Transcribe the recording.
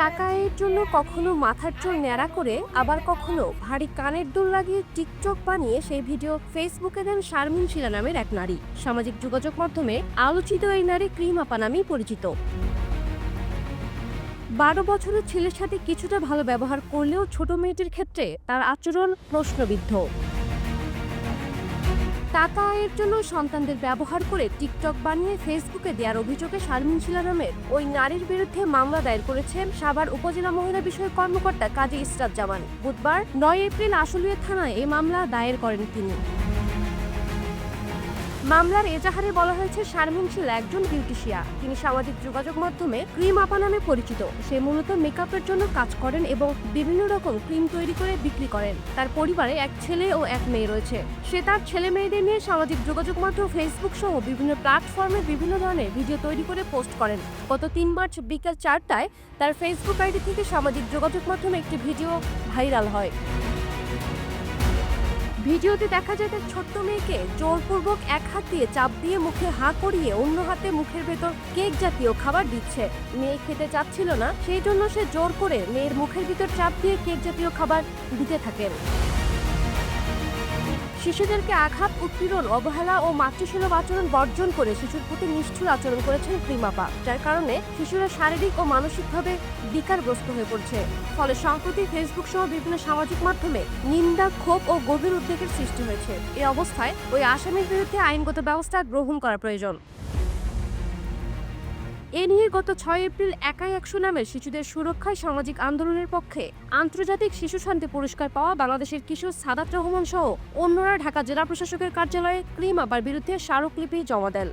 টাকা আয়ের জন্য কখনো মাথার চুল ন্যাড়া করে, আবার কখনো ভারী কানের দুল লাগিয়ে টিকটক বানিয়ে সেই ভিডিও ফেসবুকে দেন শারমিন শিলা নামের এক নারী। সামাজিক যোগাযোগ মাধ্যমে আলোচিত এই নারী ক্রিম আপা নামেই পরিচিত। বারো বছরের ছেলের সাথে কিছুটা ভালো ব্যবহার করলেও ছোট মেয়েটির ক্ষেত্রে তার আচরণ প্রশ্নবিদ্ধ। টাকা আয়ের জন্য সন্তানদের ব্যবহার করে টিকটক বানিয়ে ফেসবুকে দেওয়ার অভিযোগে শারমিন শিলা নামের ওই নারীর বিরুদ্ধে মামলা দায়ের করেছেন সাভার উপজেলা মহিলা বিষয়ক কর্মকর্তা কাজী ইসরাত জামান। বুধবার নয় এপ্রিল আশুলিয়া থানায় এই মামলা দায়ের করেন তিনি। মামলার এজাহারে বলা হয়েছে শারমিন শিলা একজন বিউটিশিয়া তিনি সামাজিক যোগাযোগ মাধ্যমে ক্রিম আপা নামে পরিচিত। সে মূলত মেকআপের জন্য কাজ করেন এবং বিভিন্ন রকম ক্রিম তৈরি করে বিক্রি করেন। তার পরিবারে এক ছেলে ও এক মেয়ে রয়েছে। সে তার ছেলে মেয়েদের নিয়ে সামাজিক যোগাযোগ মাধ্যম ফেসবুক সহ বিভিন্ন প্ল্যাটফর্মে বিভিন্ন ধরনের ভিডিও তৈরি করে পোস্ট করেন। গত তিন মার্চ বিকেল চারটায় তার ফেসবুক আইডি থেকে সামাজিক যোগাযোগ মাধ্যমে একটি ভিডিও ভাইরাল হয়। ভিডিওতে দেখা যায় তার ছোট্ট মেয়েকে জোরপূর্বক এক হাত দিয়ে চাপ দিয়ে মুখে হাঁ করিয়ে অন্য হাতে মুখের ভেতর কেক জাতীয় খাবার দিচ্ছে। মেয়ে খেতে চাচ্ছিল না, সেই জন্য সে জোর করে মেয়ের মুখের ভিতর চাপ দিয়ে কেক জাতীয় খাবার দিতে থাকেন শিশুদেরকে আঘাত উৎপীড়ন অবহেলা ও মাতৃসুলভ আচরণ বর্জন করে শিশুর প্রতি নিষ্ঠুর আচরণ করেছেন ক্রিমাপা যার কারণে শিশুরা শারীরিক ও মানসিকভাবে বিকারগ্রস্ত হয়ে পড়ছে। ফলে সম্প্রতি ফেসবুক সহ বিভিন্ন সামাজিক মাধ্যমে নিন্দা, ক্ষোভ ও গভীর উদ্বেগের সৃষ্টি হয়েছে। এই অবস্থায় ওই আসামির বিরুদ্ধে আইনগত ব্যবস্থা গ্রহণ করা প্রয়োজন। এ নিয়ে গত ছয় এপ্রিল একাই একশো নামের শিশুদের সুরক্ষায় সামাজিক আন্দোলনের পক্ষে আন্তর্জাতিক শিশু শান্তি পুরস্কার পাওয়া বাংলাদেশের কিশোর সাদাত রহমান সহ অন্যরা ঢাকা জেলা প্রশাসকের কার্যালয়ে ক্রিম আবার বিরুদ্ধে স্মারকলিপি জমা দেন।